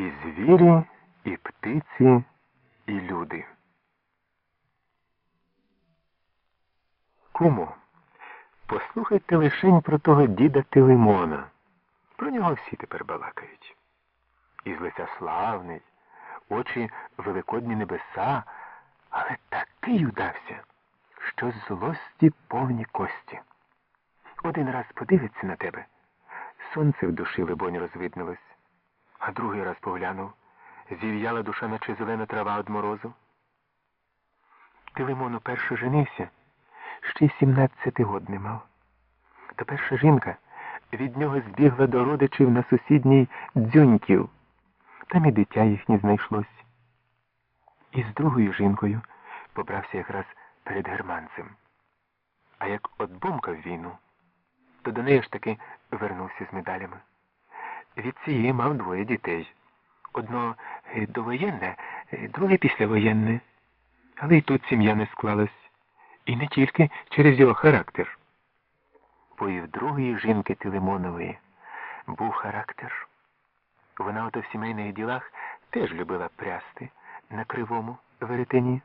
і звірі, і птиці, і люди. Кумо, послухайте лишень про того діда Тилимона. Про нього всі тепер балакають. Із лиця славний, очі великодні небеса, але такий удався, що злості повні кості. Один раз подивиться на тебе, сонце в душі, либонь, розвиднилось, а другий раз поглянув, зів'яла душа, наче зелена трава од морозу. Ти Лимон уперше женився, ще сімнадцяти год не мав. Та перша жінка від нього збігла до родичів на сусідній дзюньків. Там і дитя їхнє знайшлось. І з другою жінкою побрався якраз перед германцем. А як отбомкав війну, то до неї ж таки вернувся з медалями. Від цієї мав двоє дітей. Одно е, довоєнне, е, друге післявоєнне. Але й тут сім'я не склалась. І не тільки через його характер. Бо і в другої жінки Тилимонової був характер. Вона ото в сімейних ділах теж любила прясти на кривому веретені.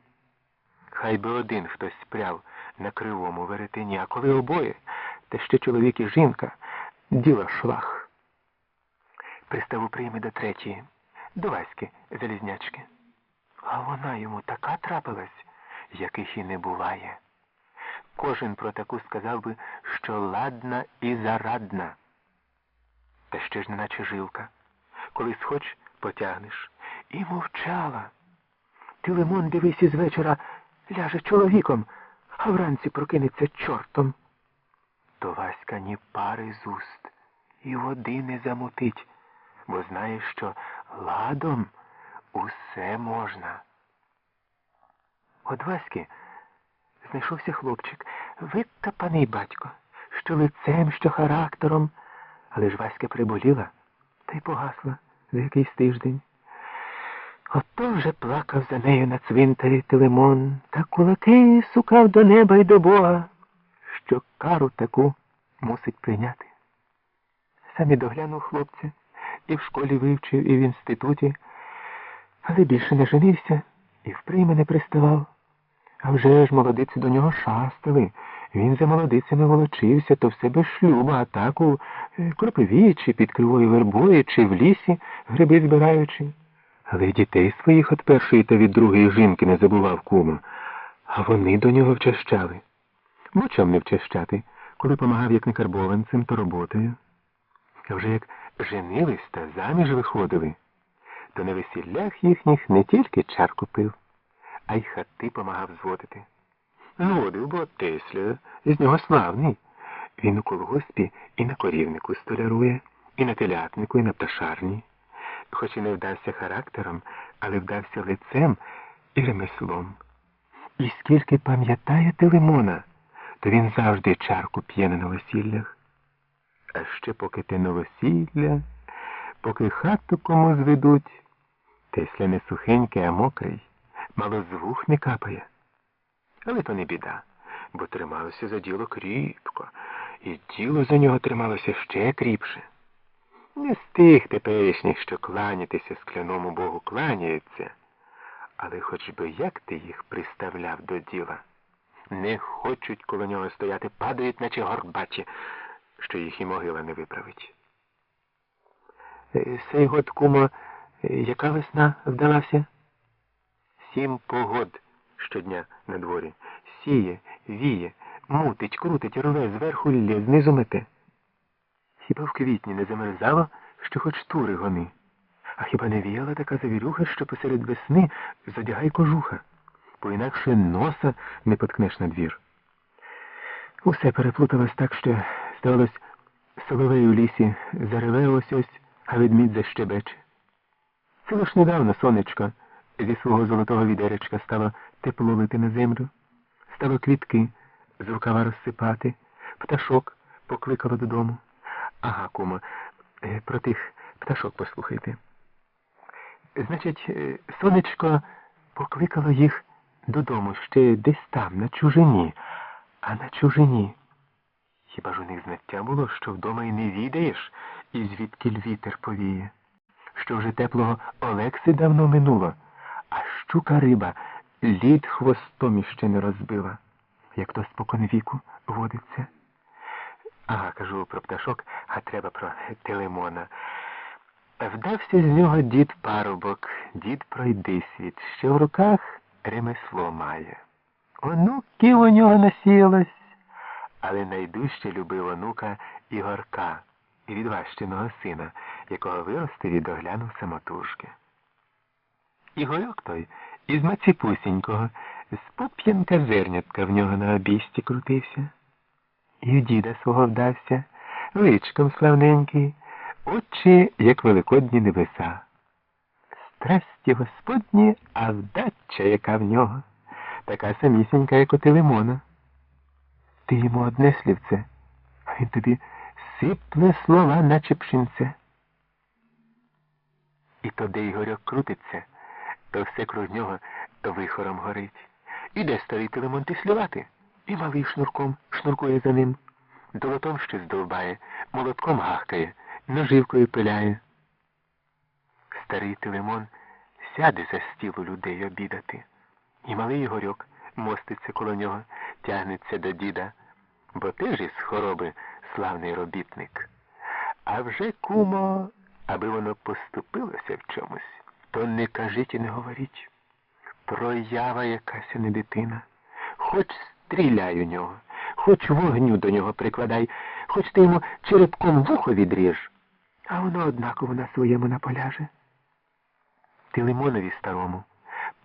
Хай би один хтось спряв на кривому веретені, а коли обоє, та ще чоловік і жінка, діло шлах. Приставу прийме до третьої, до Васьки Залізнячки. А вона йому така трапилась, яких і не буває. Кожен про таку сказав би, що ладна і зарадна. Та ще ж неначе жилка. Коли схоч, потягнеш. І мовчала. Ти лимон дивись із вечора, ляже чоловіком, а вранці прокинеться чортом. То Васька ні пари з уст і води не замутить, бо знає, що ладом усе можна. От Васьки знайшовся хлопчик, витапаний батько, що лицем, що характером. Але ж Васька приболіла та й погасла за якийсь тиждень. Ото вже плакав за нею на цвинтарі Телемон та кулаки сукав до неба й до Бога, що кару таку мусить прийняти. Сам і доглянув хлопця, і в школі вивчив, і в інституті, але більше не женився і в прийми не приставав. А вже ж молодиці до нього шастали. Він за молодицями волочився, то все без шлюба, а так у е, кропиві, чи під кривою вербою, чи в лісі, гриби збираючи. Але дітей своїх від першої та від другої жінки не забував кума, а вони до нього вчащали. Бо чом не вчащати, коли помагав як не карбованцем, то роботою. А вже як женились та заміж виходили, то на весіллях їхніх не тільки чарку пив, а й хати помагав зводити. Зводив, бо Тесля, з нього славний. Він у колгоспі і на корівнику столярує, і на телятнику, і на пташарні. Хоч і не вдався характером, але вдався лицем і ремеслом. І скільки пам'ятаєте лимона, то він завжди чарку п'є на новосіллях. А ще поки те новосілля, поки хату кому зведуть, Тесля не сухенький, а мокрий, мало з вух не капає. Але то не біда, бо трималося за діло кріпко, і діло за нього трималося ще кріпше. Не з тих теперішніх, що кланятися скляному Богу кланяються, але хоч би як ти їх приставляв до діла. Не хочуть коло нього стояти, падають, наче горбачі, що їх і могила не виправить. Е, Сей год, кумо, е, яка весна вдалася? Сім погод щодня на дворі. Сіє, віє, мутить, крутить, рве, зверху лє, знизу мете. Хіба в квітні не замерзало, що хоч тури гони? А хіба не віяла така завірюха, що посеред весни задягай кожуха, бо інакше носа не поткнеш на двір. Усе переплуталось так, що, здавалось, соловей у лісі зареве ось ось, а ведмідь защебече. Це лиш недавно сонечко зі свого золотого відеречка стало тепло лити на землю, стало квітки з рукава розсипати, пташок покликало додому. Ага, кума, е, про тих пташок послухайте. Значить, е, сонечко покликало їх додому ще десь там, на чужині, а на чужині. Хіба ж у них знаття було, що вдома і не відаєш, і звідки вітер повіє? що вже теплого Олекси давно минуло, а щука риба лід хвостом іще не розбила, як то спокон віку водиться. Ага, кажу про пташок, а треба про телемона. Вдався з нього дід парубок, дід пройдисвіт, що в руках ремесло має. Онуків у нього насіялось, але найдужче любив онука Ігорка, і відващеного сина, якого виростив і доглянув самотужки. Ігорьок той із Маціпусінького, з поп'янка зернятка в нього на обісті крутився. І в діда свого вдався, личком славненький, очі, як великодні небеса. Страсті господні, а вдача, яка в нього, така самісінька, як у Телемона. Ти йому одне слівце, а він тобі сипле слова, наче пшинце. І то, де Ігорьок крутиться, то все круг нього вихором горить. Іде старий Телемон тислювати, і малий шнурком шнуркує за ним. Долотом щось довбає, молотком гахкає, ноживкою пиляє. Старий Телемон сяде за стіл у людей обідати, і малий Ігорьок моститься коло нього, тягнеться до діда, бо теж із хвороби славний робітник. А вже, кумо, аби воно поступилося в чомусь, то не кажіть і не говоріть. Проява якась не дитина. Хоч стріляй у нього, хоч вогню до нього прикладай, хоч ти йому черепком вухо відріж, а воно однаково на своєму наполяже. Ти лимонові старому,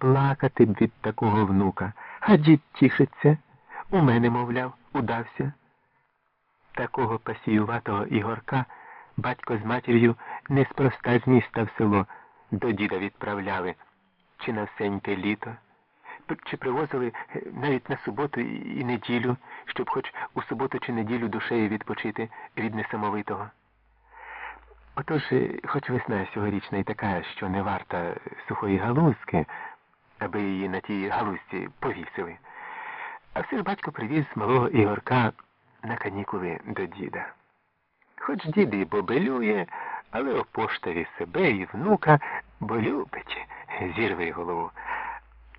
плакати б від такого внука, а дід тішиться. У мене, мовляв, удався. Такого пасіюватого Ігорка батько з матір'ю неспроста з міста в село до діда відправляли, чи на всеньке літо, чи привозили навіть на суботу і неділю, щоб хоч у суботу чи неділю душею відпочити від несамовитого. Отож, хоч весна сьогорічна і така, що не варта сухої галузки, аби її на тій галузці повісили. А все ж батько привіз малого Ігорка на канікули до діда. Хоч дід і бобелює, але опоштаві себе і внука, бо любить, зірве голову.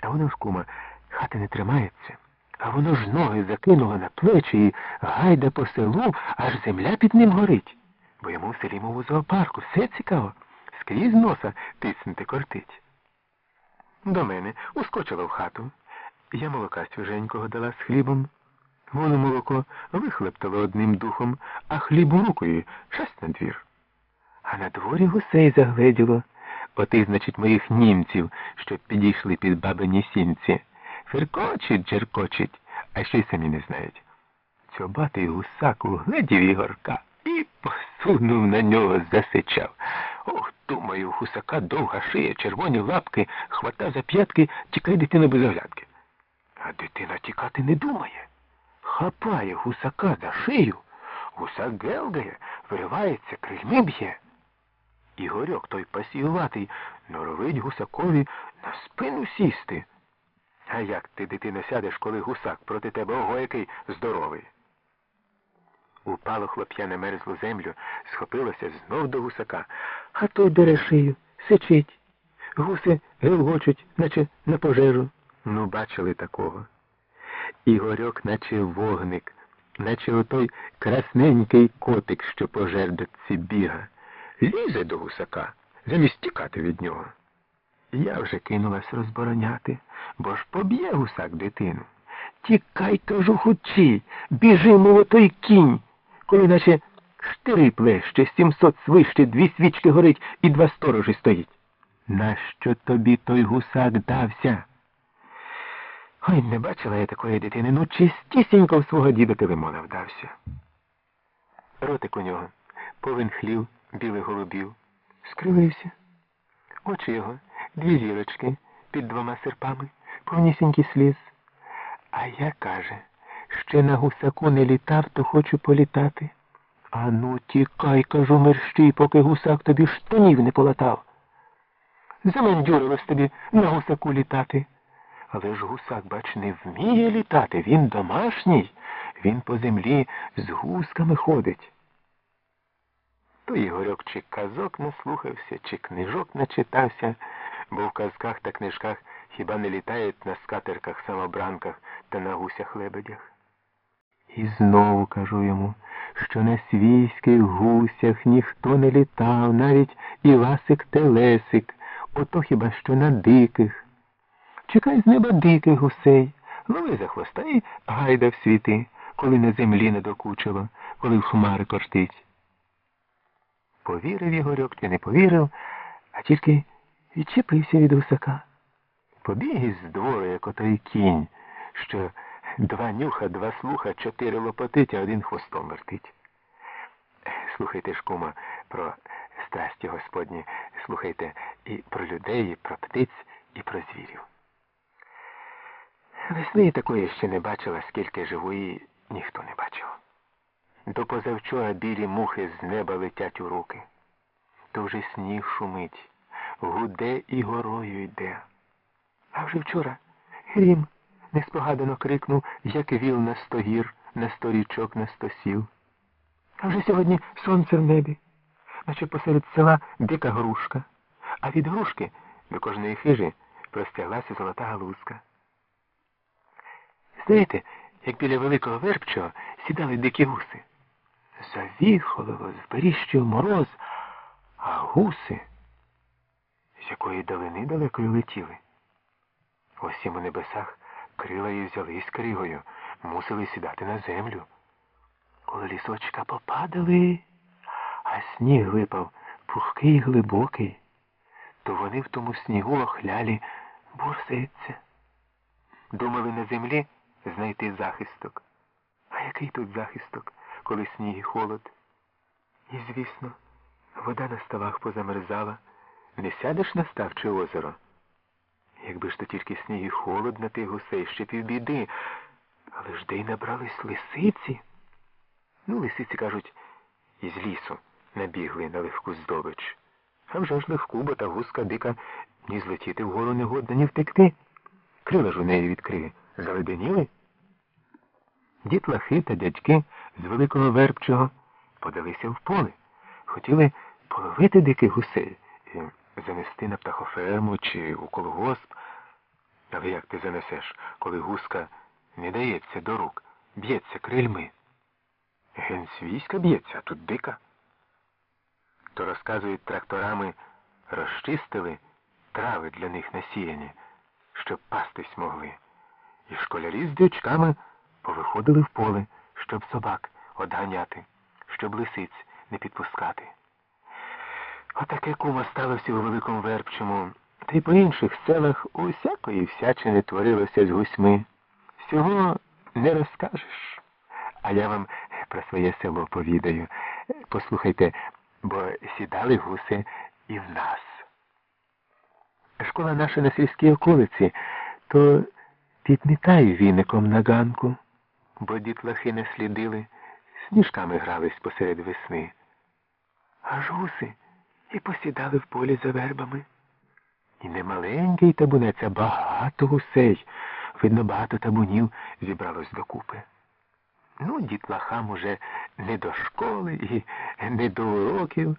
А воно ж, кума, хати не тримається, а воно ж ноги закинуло на плечі і гайда по селу, аж земля під ним горить. Бо йому в селі, мов у зоопарку, все цікаво, скрізь носа тиснути кортить. До мене ускочила в хату. Я молока свіженького дала з хлібом. Воно молоко вихлептало одним духом, а хліб рукою шасть на двір. А на дворі гусей загледіло. Оти, значить, моїх німців, що підійшли під бабині сінці. Феркочить, джеркочить, а ще й самі не знають. Цьобатий гусак угледів Ігорка і посунув на нього, засичав. Думаю, гусака довга шия, червоні лапки, хвата за п'ятки, тікай дитина без оглядки. А дитина тікати не думає. Хапає гусака за шию, гусак гелгає, виривається, крильми б'є. Ігорьок той пасіюватий норовить гусакові на спину сісти. А як ти, дитина, сядеш, коли гусак проти тебе ого який здоровий? Упало хлоп'я на мерзлу землю, схопилося знов до гусака, а той дере шию, сичить. Гуси гелгочуть, наче на пожежу. Ну, бачили такого. Ігорьок, наче вогник, наче отой красненький котик, що по жердочці біга. Лізе до гусака, замість тікати від нього. Я вже кинулась розбороняти, бо ж поб'є гусак дитину. Тікай, кажу, хучі, біжи, мов той кінь, коли наче штири плеще, сімсот свище, дві свічки горить і два сторожі стоїть. Нащо тобі той гусак дався? Ой, не бачила я такої дитини, ну чистісінько в свого діда Телемона вдався. Ротик у нього повен хлів, білих голубів, скривився. Очі його, дві зірочки під двома серпами, повнісінький сліз. А я, каже, ще на гусаку не літав, то хочу політати. А ну, тікай, кажу, мерщій, поки гусак тобі штанів не полатав. Замандюрилось тобі на гусаку літати. Але ж гусак, бач, не вміє літати, він домашній, він по землі з гусками ходить. То Ігорьок чи казок наслухався, чи книжок начитався, бо в казках та книжках хіба не літають на скатерках самобранках та на гусях лебедях. І знову кажу йому, що на свійських гусях ніхто не літав, навіть Івасик Телесик, ото хіба що на диких. Чекай з неба диких гусей, лови за хвоста і гайда в світи, коли на землі не докучило, коли в хмари кортить. Повірив Ігорьок чи не повірив, а тільки відчепився від гусака. Побіг із двору, як отой кінь, що два нюха, два слуха, чотири лопотить, а один хвостом вертить. Слухайте ж, кума, про страсті Господні, слухайте і про людей, і про птиць, і про звірів. Весни такої ще не бачила, скільки живої ніхто не бачив. До позавчора білі мухи з неба летять у руки. То вже сніг шумить, гуде і горою йде. А вже вчора грім неспогадано крикнув, як віл на сто гір, на сто річок, на сто сіл. А вже сьогодні сонце в небі, наче посеред села дика грушка, а від грушки до кожної хижі простяглася золота галузка. Знаєте, як біля великого вербчого сідали дикі гуси. Завіхолило, зберіщив мороз, а гуси, з якої далини далекою летіли. Ось їм у небесах крила її взяли з кригою, мусили сідати на землю. Коли лісочка попадали, а сніг випав пухкий і глибокий, то вони в тому снігу охлялі борсаються. Думали на землі знайти захисток. А який тут захисток, коли сніг і холод? І, звісно, вода на ставах позамерзала. Не сядеш на став чи озеро. Якби ж то тільки сніг і холод на тих гусей, ще півбіди. Але ж де й набрались лисиці. Ну, лисиці, кажуть, із лісу набігли на легку здобич. А вже ж легку, бо та гуска дика ні злетіти вгору не годна, ні втекти. Крила ж у неї відкриє. Заледеніли? Дітлахи та дядьки з великого вербчого подалися в поле. Хотіли половити диких гусей і занести на птахоферму чи у колгосп. Але як ти занесеш, коли гуска не дається до рук, б'ється крильми? Ген свійська б'ється, а тут дика. То розказують тракторами, розчистили трави для них насіяні, щоб пастись могли. І школярі з дючками повиходили в поле, щоб собак одганяти, щоб лисиць не підпускати. Отаке кума сталося у Великому Вербчому, та й по інших селах усякої всячини творилося з гусьми. Всього не розкажеш. А я вам про своє село повідаю. Послухайте, бо сідали гуси і в нас. Школа наша на сільській околиці, то підмітаю віником на ганку, бо дітлахи не слідили, сніжками грались посеред весни. Аж гуси і посідали в полі за вербами. І не маленький табунець, а багато гусей. Видно, багато табунів зібралось докупи. Ну, дітлахам уже не до школи і не до уроків.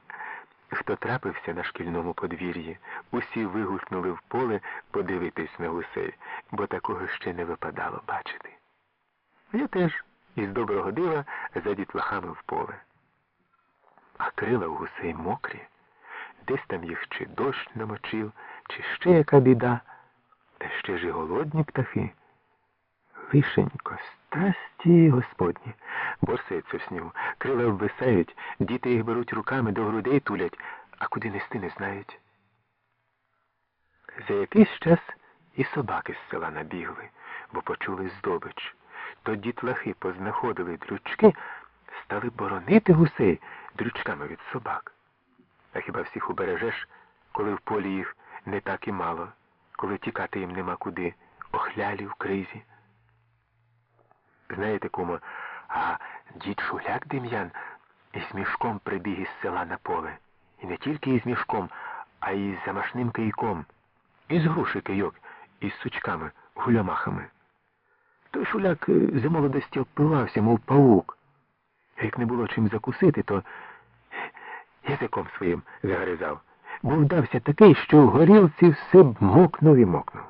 Хто трапився на шкільному подвір'ї, усі вигукнули в поле подивитись на гусей, бо такого ще не випадало бачити. Я теж із доброго дива за дітлахами в поле. А крила у гусей мокрі, десь там їх чи дощ намочив, чи ще яка біда, та ще ж і голодні птахи. Вишенько, страсті господні, борсаються в снігу, крила обвисають, діти їх беруть руками до грудей тулять, а куди нести не знають. За якийсь час і собаки з села набігли, бо почули здобич. То дітлахи познаходили дрючки, стали боронити гусей дрючками від собак. А хіба всіх убережеш, коли в полі їх не так і мало, коли тікати їм нема куди, охлялі в кризі? Знаєте, кумо, а дід Шуляк Дем'ян із мішком прибіг із села на поле. І не тільки із мішком, а й з замашним кийком, із груши кийок, із сучками, гулямахами. Той шуляк за молодості обпивався, мов павук. Як не було чим закусити, то язиком своїм загризав, бо вдався такий, що в горілці все б мокнув і мокнув.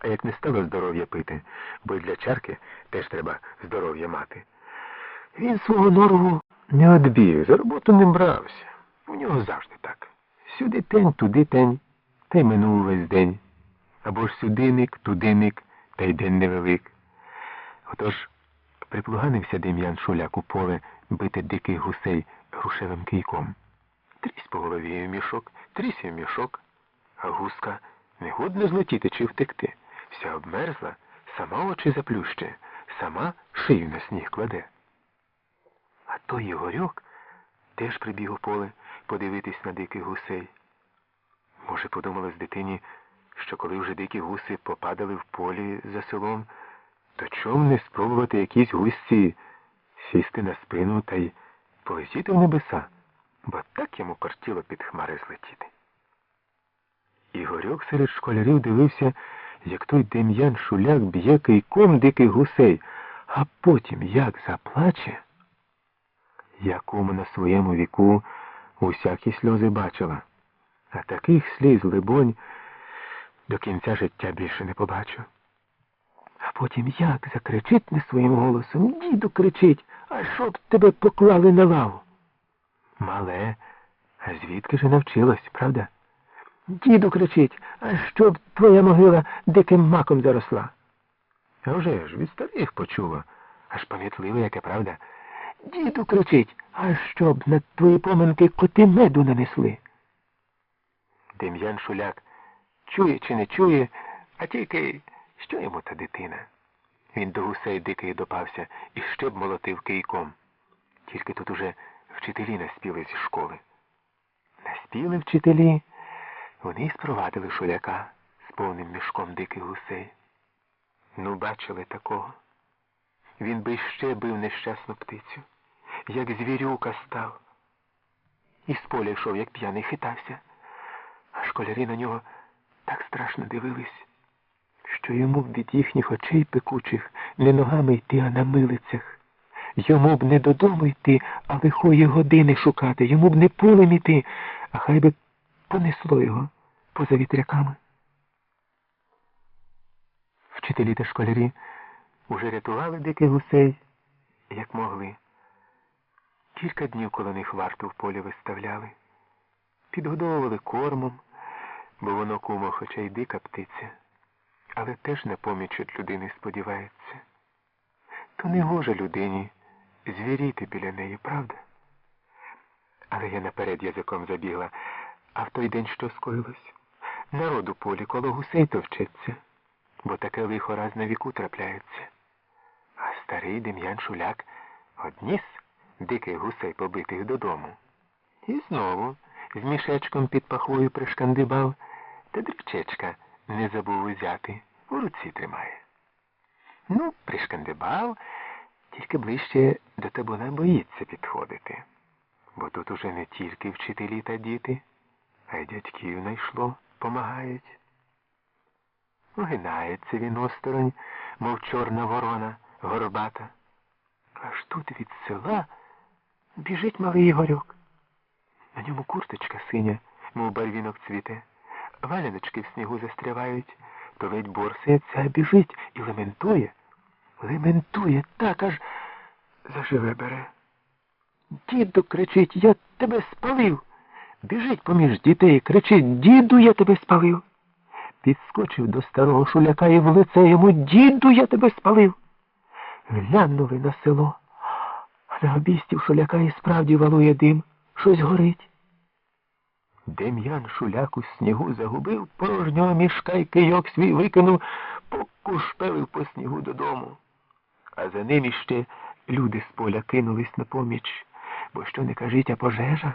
А як не стало здоров'я пити, бо й для чарки теж треба здоров'я мати. Він свого норву не одбіг, за роботу не брався. У нього завжди так. Сюди тень, туди тень, та й минув весь день. Або ж сюди ник, туди ник, та й день невелик. Отож приплуганився Дем'ян Шуляк у поле бити диких гусей грушевим кийком. Трісь по голові в мішок, трісь в мішок, а гуска не годно злетіти чи втекти. Вся обмерзла, сама очі заплющує, сама шию на сніг кладе. А той Ігорьок теж прибіг у поле подивитись на диких гусей. Може, подумалось дитині, що коли вже дикі гуси попадали в полі за селом, то чом не спробувати якійсь гусці сісти на спину та й полетіти в небеса, бо так йому кортіло під хмари злетіти. Ігорьок серед школярів дивився, як той Дем'ян Шуляк б'є кийком диких гусей, а потім як заплаче. Якому на своєму віку усякі сльози бачила, а таких сліз, либонь, до кінця життя більше не побачу. А потім як закричить не своїм голосом, діду кричить, а щоб тебе поклали на лаву. Мале, а звідки ж навчилась, правда? Діду кричить, а щоб твоя могила диким маком заросла. А вже ж від старих почула, аж пам'ятливе, яке правда. Діду кричить, а щоб на твої поминки коти меду нанесли. Дем'ян Шуляк чує чи не чує, а тільки що йому та дитина? Він до гусей дикий допався і ще б молотив кийком. Тільки тут уже вчителі наспіли зі школи. Наспіли вчителі, вони й спровадили шуляка з повним мішком диких гусей. Ну, бачили такого. Він би ще бив нещасну птицю, як звірюка став. І з поля йшов, як п'яний, хитався, а школярі на нього так страшно дивились, що йому від їхніх очей пекучих не ногами йти, а на милицях. Йому б не додому йти, а лихої години шукати, йому б не полем іти, а хай би понесло його поза вітряками. Вчителі та школярі уже рятували диких гусей, як могли. Кілька днів коло них варту в полі виставляли, підгодовували кормом, бо воно кумо, хоча й дика птиця, але теж на поміч від людини сподівається. То не гоже людині звіріти біля неї, правда? Але я наперед язиком забігла, а в той день що скоїлось? Народ у полі коло гусей товчеться, бо таке лихо раз на віку трапляється. А старий Дем'ян Шуляк одніс диких гусей побитих додому. І знову з мішечком під пахвою пришкандибав, та дрючечка не забув узяти, у руці тримає. Ну, пришкандибав, тільки ближче до табуна боїться підходити, бо тут уже не тільки вчителі та діти, а й дядьків найшло, помагають. Огинається він осторонь, мов чорна ворона горбата. Аж тут від села біжить малий Ігорьок. На ньому курточка синя, мов барвінок цвіте. Валяночки в снігу застрявають, то ледь борсається, а біжить і лементує. Лементує так, аж заживе бере. Діду кричить, я тебе спалив. Біжить поміж дітей, кричить, діду, я тебе спалив. Підскочив до старого шуляка і в лице йому діду, я тебе спалив. Глянули на село, на обістів шуляка і справді валує дим, щось горить. Дем'ян шуляк у снігу загубив, порожнього мішка й кийок свій викинув, покушпелив по снігу додому. А за ним іще люди з поля кинулись на поміч, бо що не кажіть, а пожежа.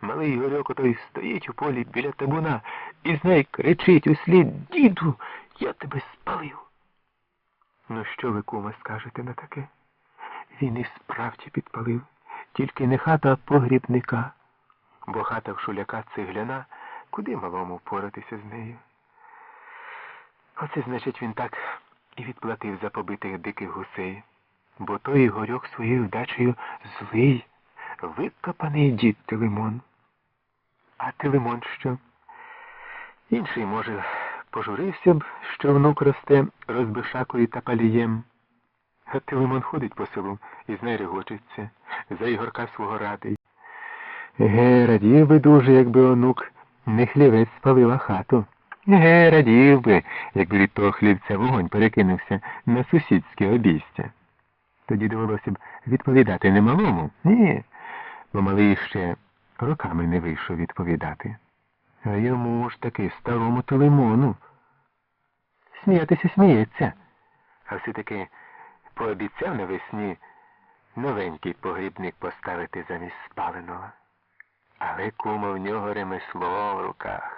Малий Ігорьок отой стоїть у полі біля табуна і знай кричить услід Діду, я тебе спалив. Ну, що ви, куме, скажете на таке? Він і справді підпалив, тільки не хата, а погрібника, бо хата в шуляка цегляна, куди малому впоратися з нею? Оце, значить, він так і відплатив за побитих диких гусей, бо той Ігорьок своєю вдачею злий, викопаний дід Телимон. А Телимон що? Інший, може, пожурився б, що внук росте розбишакою та палієм. А Телимон ходить по селу і з за Ігорка свого радий. Еге, радів би дуже, якби онук не хлівець спалила хату. Еге, радів би, якби від того хлівця вогонь перекинувся на сусідське обійстя. Тоді довелося б відповідати не малому, ні, бо малий ще роками не вийшов відповідати. А йому ж таки старому телемону. Сміятися сміється. А все-таки пообіцяв навесні новенький погрібник поставити замість спаленого. Але кума в нього ремесло в руках.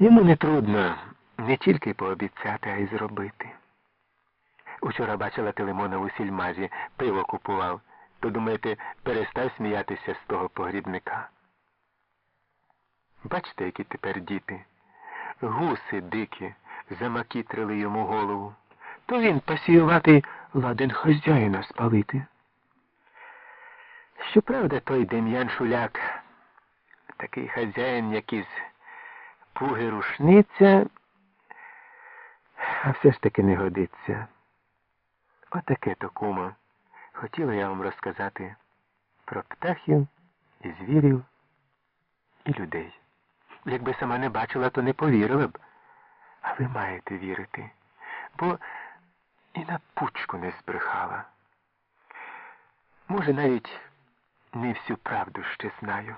Йому не трудно не тільки пообіцяти, а й зробити. Учора бачила Телемона у сільмазі, пиво купував. То, думаєте, перестав сміятися з того погрібника. Бачите, які тепер діти. Гуси дикі замакітрили йому голову. То він пасіювати ладен хазяїна спалити. Щоправда, той Дем'ян Шуляк, такий хазяїн, як пуги рушниця, а все ж таки не годиться. Отаке то, кумо, хотіла я вам розказати про птахів і звірів і людей. Якби сама не бачила, то не повірила б. А ви маєте вірити, бо і на пучку не збрехала. Може, навіть не всю правду ще знаю.